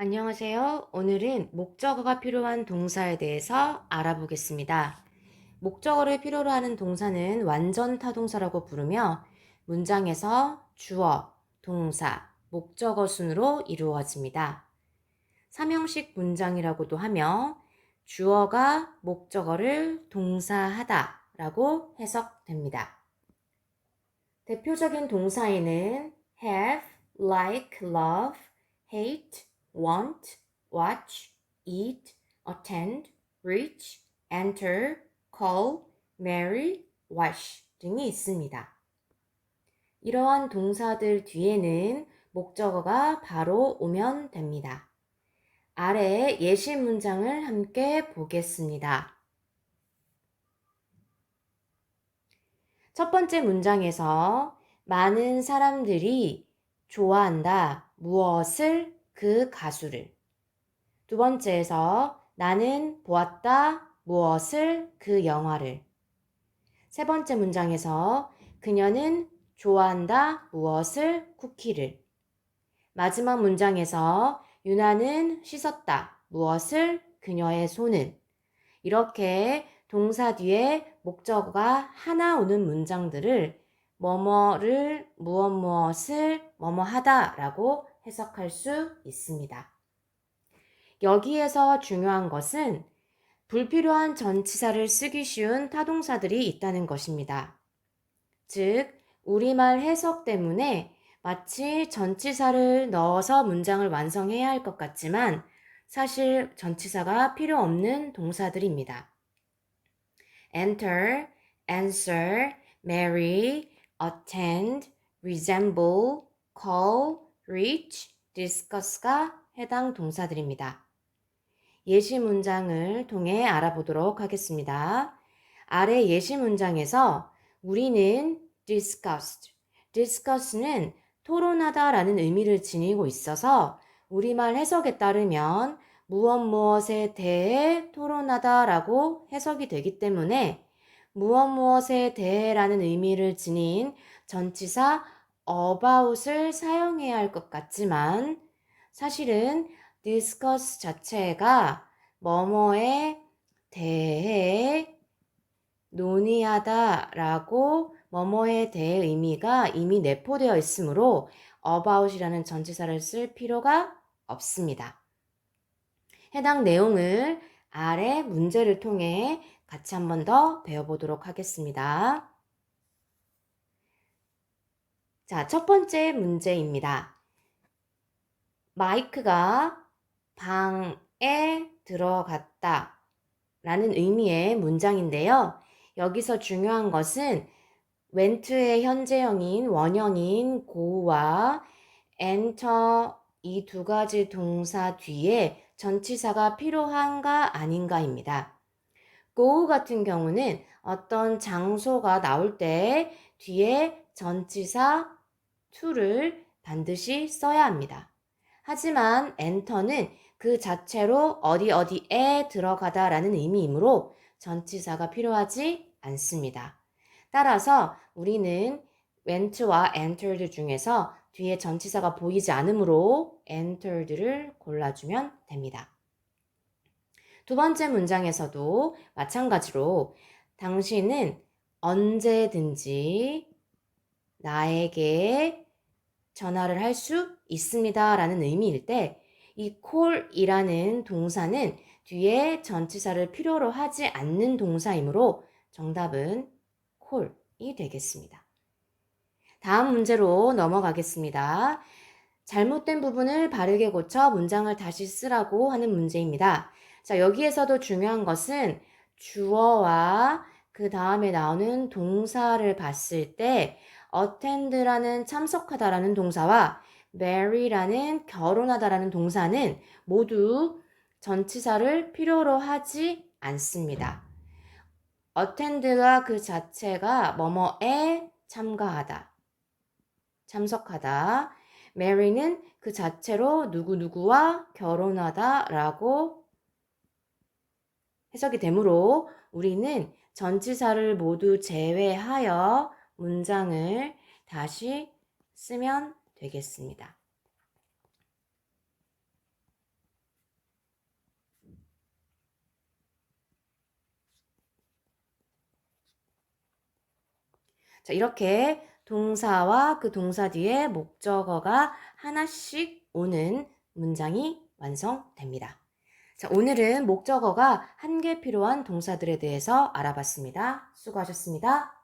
안녕하세요. 오늘은 목적어가 필요한 동사에 대해서 알아보겠습니다. 목적어를 필요로 하는 동사는 완전 타동사라고 부르며 문장에서 주어, 동사, 목적어 순으로 이루어집니다. 삼형식 문장이라고도 하며 주어가 목적어를 동사하다 라고 해석됩니다. 대표적인 동사에는 have, like, love, hate, want, watch, eat, attend, reach, enter, call, marry, wash 등이 있습니다. 이러한 동사들 뒤에는 목적어가 바로 오면 됩니다. 아래 예시 문장을 함께 보겠습니다. 첫 번째 문장에서 많은 사람들이 좋아한다. 무엇을? 그 가수를. 두 번째에서 나는 보았다. 무엇을? 그 영화를. 세 번째 문장에서 그녀는 좋아한다. 무엇을? 쿠키를. 마지막 문장에서 유나는 씻었다. 무엇을? 그녀의 손을. 이렇게 동사 뒤에 목적어가 하나 오는 문장들을 뭐뭐를 무엇 무엇을 뭐뭐 하다라고 해석할 수 있습니다. 여기에서 중요한 것은 불필요한 전치사를 쓰기 쉬운 타동사들이 있다는 것입니다. 즉, 우리말 해석 때문에 마치 전치사를 넣어서 문장을 완성해야 할 것 같지만 사실 전치사가 필요 없는 동사들입니다. enter, answer, marry, attend, resemble, call, reach, discuss가 해당 동사들입니다. 예시 문장을 통해 알아보도록 하겠습니다. 아래 예시 문장에서 우리는 discussed, discuss는 토론하다 라는 의미를 지니고 있어서 우리말 해석에 따르면 무엇 무엇에 대해 토론하다 라고 해석이 되기 때문에 무엇 무엇에 대해 라는 의미를 지닌 전치사 about을 사용해야 할 것 같지만 사실은 discuss 자체가 뭐뭐에 대해 논의하다 라고 뭐뭐에 대해 의미가 이미 내포되어 있으므로 about이라는 전치사를 쓸 필요가 없습니다. 해당 내용을 아래 문제를 통해 같이 한 번 더 배워보도록 하겠습니다. 자, 첫 번째 문제입니다. 마이크가 방에 들어갔다 라는 의미의 문장인데요. 여기서 중요한 것은 went의 현재형인 원형인 go와 enter 이 두 가지 동사 뒤에 전치사가 필요한가 아닌가입니다. go 같은 경우는 어떤 장소가 나올 때 뒤에 전치사 to를 반드시 써야 합니다. 하지만 enter는 그 자체로 어디 어디에 들어가다 라는 의미이므로 전치사가 필요하지 않습니다. 따라서 우리는 went와 entered 중에서 뒤에 전치사가 보이지 않으므로 entered를 골라주면 됩니다. 두 번째 문장에서도 마찬가지로 당신은 언제든지 나에게 전화를 할 수 있습니다. 라는 의미일 때, 이 call이라는 동사는 뒤에 전치사를 필요로 하지 않는 동사이므로 정답은 call이 되겠습니다. 다음 문제로 넘어가겠습니다. 잘못된 부분을 바르게 고쳐 문장을 다시 쓰라고 하는 문제입니다. 자, 여기에서도 중요한 것은 주어와 그 다음에 나오는 동사를 봤을 때 attend라는 참석하다라는 동사와 marry라는 결혼하다라는 동사는 모두 전치사를 필요로 하지 않습니다. attend가 그 자체가 뭐뭐에 참가하다, 참석하다. marry는 그 자체로 누구누구와 결혼하다라고 해석이 되므로 우리는 전치사를 모두 제외하여 문장을 다시 쓰면 되겠습니다. 자, 이렇게 동사와 그 동사 뒤에 목적어가 하나씩 오는 문장이 완성됩니다. 자, 오늘은 목적어가 한 개 필요한 동사들에 대해서 알아봤습니다. 수고하셨습니다.